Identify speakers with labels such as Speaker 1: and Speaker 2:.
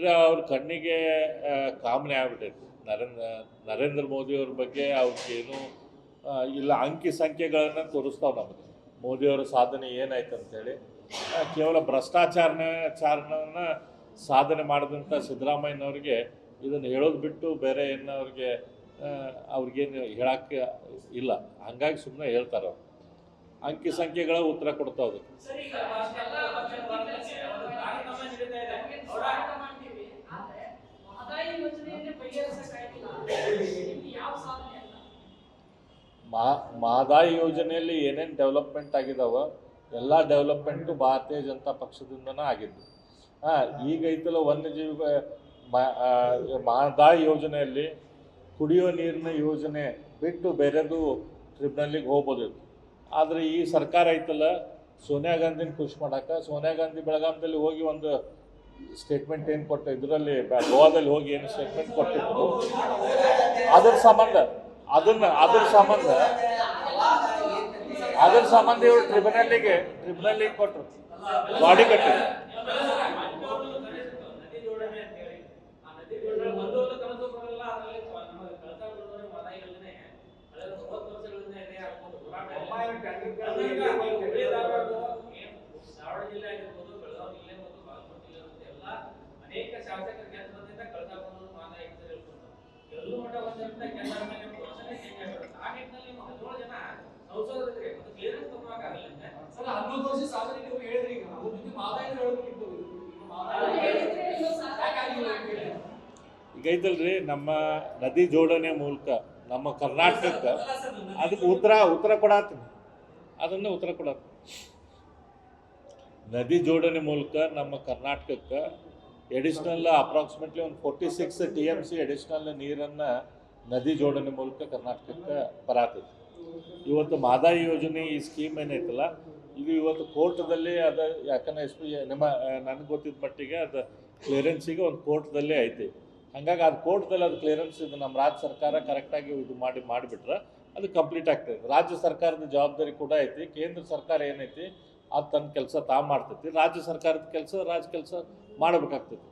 Speaker 1: ಬಿಟ್ಟರೆ ಅವ್ರ ಕಣ್ಣಿಗೆ ಕಾಮನೆ ಆಗ್ಬಿಟ್ಟೈತಿ. ನರೇಂದ್ರ ನರೇಂದ್ರ ಮೋದಿಯವ್ರ ಬಗ್ಗೆ ಅವ್ರಿಗೇನು ಇಲ್ಲ, ಅಂಕಿ ಸಂಖ್ಯೆಗಳನ್ನು ತೋರಿಸ್ತಾವೆ ನಮಗೆ. ಮೋದಿಯವರ ಸಾಧನೆ ಏನಾಯ್ತು ಅಂತೇಳಿ ಕೇವಲ ಭ್ರಷ್ಟಾಚಾರನ ಚಾರಣವನ್ನು ಸಾಧನೆ ಮಾಡಿದಂಥ ಸಿದ್ದರಾಮಯ್ಯನವ್ರಿಗೆ ಇದನ್ನು ಹೇಳೋದು ಬಿಟ್ಟು ಬೇರೆ ಏನು ಅವ್ರಿಗೆ ಅವ್ರಿಗೇನು ಹೇಳೋಕ್ಕೆ ಇಲ್ಲ. ಹಂಗಾಗಿ ಸುಮ್ಮನೆ ಹೇಳ್ತಾರೆ ಅವ್ರು. ಅಂಕಿ ಸಂಖ್ಯೆಗಳ ಉತ್ತರ ಕೊಡ್ತಾವೆ ಅದಕ್ಕೆ
Speaker 2: ಸರಿ ಈಗ ಅಷ್ಟೆಲ್ಲ ವರ್ಗಕ್ಕೆ ಒಂದು ಕಾರ್ಯಕ್ರಮ ನಡೀತಾ ಇದೆ ಅವರ
Speaker 3: ಮಾಡ್ತೀವಿ ಆದ್ರೆ ಮಹದಾಯಿ ಯೋಜನೆಯನ್ನೇ ಬಗೆಹರಿಸಕ್ಕಾಗಿಲ್ಲ ಇಲ್ಲಿ ಯಾವ ಸಾಧನೆ ಅಲ್ಲ
Speaker 1: ಮಾ ಮಹದಾಯಿ ಯೋಜನೆಯಲ್ಲಿ ಏನೇನು ಡೆವಲಪ್ಮೆಂಟ್ ಆಗಿದಾವ, ಎಲ್ಲ ಡೆವಲಪ್ಮೆಂಟು ಭಾರತೀಯ ಜನತಾ ಪಕ್ಷದಿಂದನೇ ಆಗಿದ್ದು. ಹಾಂ, ಈಗ ಐತಲ್ಲ ವನ್ಯಜೀವಿ ಮಾದಾಯ್ ಯೋಜನೆಯಲ್ಲಿ ಕುಡಿಯೋ ನೀರಿನ ಯೋಜನೆ ಬಿಟ್ಟು ಬೇರೆದು ಟ್ರಿಬ್ನಲ್ಲಿಗೆ ಹೋಗ್ಬೋದಿತ್ತು. ಆದರೆ ಈ ಸರ್ಕಾರ ಐತಲ್ಲ, ಸೋನಿಯಾ ಗಾಂಧಿನ ಖುಷಿ ಮಾಡಕ್ಕೆ ಸೋನಿಯಾ ಗಾಂಧಿ ಬೆಳಗಾಂದಲ್ಲಿ ಹೋಗಿ ಒಂದು ಸ್ಟೇಟ್ಮೆಂಟ್ ಏನು ಕೊಟ್ಟು, ಇದರಲ್ಲಿ ಗೋವಾದಲ್ಲಿ ಹೋಗಿ ಏನು ಸ್ಟೇಟ್ಮೆಂಟ್ ಕೊಟ್ಟಿದ್ರು, ಅದ್ರ ಸಂಬಂಧ ಅದನ್ನ ಅದ್ರ ಸಂಬಂಧ ಅದ್ರ ಸಂಬಂಧ ಇವರು ಟ್ರಿಬ್ಯುನಲ್ಲಿಗೆ ಟ್ರಿಬ್ಯುನಲ್ಲಿಗೆ ಕೊಟ್ಟರು ಬಾಡಿ ಕಟ್ಟಿ.
Speaker 2: ನದಿ ಜೋಡಣೆ ಅಂತ ಹೇಳಿ ಆ ನದಿ
Speaker 4: ಹನ್ನೊಂದು ವರ್ಷ ಸಾಧನೆ ನೀವು ಹೇಳಿದ್ರಿ ಈಗ. ಅವ್ರ ಜೊತೆ. ಈಗ
Speaker 1: ಐತಲ್ರಿ ನಮ್ಮ ನದಿ ಜೋಡಣೆ ಮೂಲಕ ನಮ್ಮ ಕರ್ನಾಟಕಕ್ಕೆ ಅದಕ್ಕೆ ಉತ್ತರ ಉತ್ತರ ಕೊಡತ್ತೀನಿ ಅದನ್ನ ಉತ್ತರ ಕೊಡತ್ತೀನಿ ನದಿ ಜೋಡಣೆ ಮೂಲಕ ನಮ್ಮ ಕರ್ನಾಟಕಕ್ಕೆ ಎಡಿಷ್ನಲ್ ಅಪ್ರಾಕ್ಸಿಮೇಟ್ಲಿ ಒಂದು forty six T M C additional ನೀರನ್ನು ನದಿ ಜೋಡಣೆ ಮೂಲಕ ಕರ್ನಾಟಕಕ್ಕೆ ಬರತೈತಿ. ಇವತ್ತು ಮಾದಾಯಿ ಯೋಜನೆ ಈ ಸ್ಕೀಮ್ ಏನೈತಲ್ಲ ಇದು ಇವತ್ತು ಕೋರ್ಟ್ದಲ್ಲಿ ಅದು, ಯಾಕಂದ್ರೆ ಎಸ್ ಪಿ ನಿಮ್ಮ, ನನಗೆ ಗೊತ್ತಿದ್ದ ಮಟ್ಟಿಗೆ ಅದು ಕ್ಲಿಯರೆನ್ಸಿಗೆ ಒಂದು ಕೋರ್ಟ್ದಲ್ಲೇ ಐತಿ. ಹಾಗಾಗಿ ಅದು ಕೋರ್ಟ್ದಲ್ಲಿ ಅದು ಕ್ಲಿಯರೆನ್ಸ್ ಇದು ನಮ್ಮ ರಾಜ್ಯ ಸರ್ಕಾರ ಕರೆಕ್ಟಾಗಿ ಇದು ಮಾಡಿ, ಮಾಡಿಬಿಟ್ರೆ ಅದು ಕಂಪ್ಲೀಟ್ ಆಗ್ತದೆ. ರಾಜ್ಯ ಸರ್ಕಾರದ ಜವಾಬ್ದಾರಿ ಕೂಡ ಐತಿ, ಕೇಂದ್ರ ಸರ್ಕಾರ ಏನೈತಿ, ಅದು ತನ್ನ ಕೆಲಸ ತಾ ಮಾಡ್ತೈತಿ. ರಾಜ್ಯ ಸರ್ಕಾರದ ಕೆಲಸ, ರಾಜ್ಯ ಕೆಲಸ ಮಾಡಬೇಕಾಗ್ತೈತಿ.